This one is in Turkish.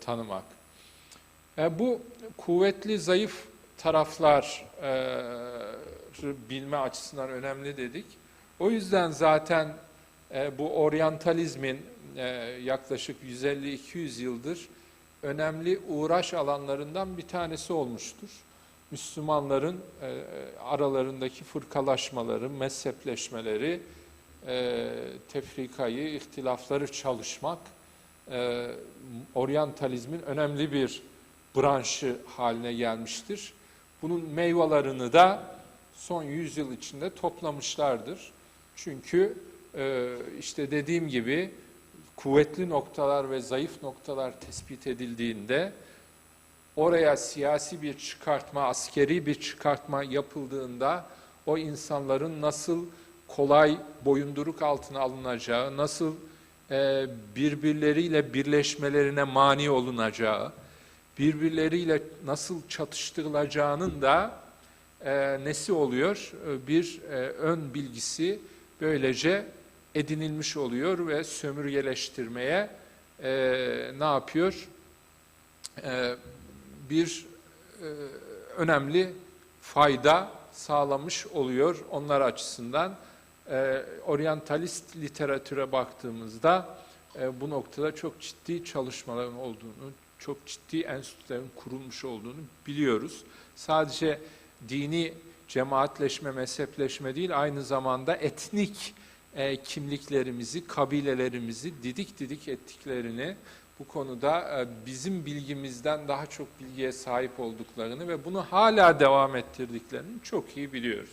tanımak. E, bu kuvvetli zayıf taraflar e, bilme açısından önemli dedik. O yüzden zaten e, bu oryantalizmin e, yaklaşık 150-200 yıldır önemli uğraş alanlarından bir tanesi olmuştur. Müslümanların e, aralarındaki fırkalaşmaları, mezhepleşmeleri, e, tefrikayı, ihtilafları çalışmak, e, oryantalizmin önemli bir branşı haline gelmiştir. Bunun meyvelerini de son yüzyıl içinde toplamışlardır. Çünkü e, işte dediğim gibi kuvvetli noktalar ve zayıf noktalar tespit edildiğinde oraya siyasi bir çıkartma, askeri bir çıkartma yapıldığında o insanların nasıl kolay boyunduruk altına alınacağı, nasıl birbirleriyle birleşmelerine mani olunacağı, birbirleriyle nasıl çatıştırılacağının da e, nesi oluyor? E, bir e, ön bilgisi böylece edinilmiş oluyor ve sömürgeleştirmeye e, ne yapıyor? E, bir e, önemli fayda sağlamış oluyor onlar açısından. E, oryantalist literatüre baktığımızda e, bu noktada çok ciddi çalışmaların olduğunu, çok ciddi enstitülerin kurulmuş olduğunu biliyoruz. Sadece dini cemaatleşme, mezhepleşme değil, aynı zamanda etnik e, kimliklerimizi, kabilelerimizi didik didik ettiklerini, bu konuda e, bizim bilgimizden daha çok bilgiye sahip olduklarını ve bunu hala devam ettirdiklerini çok iyi biliyoruz.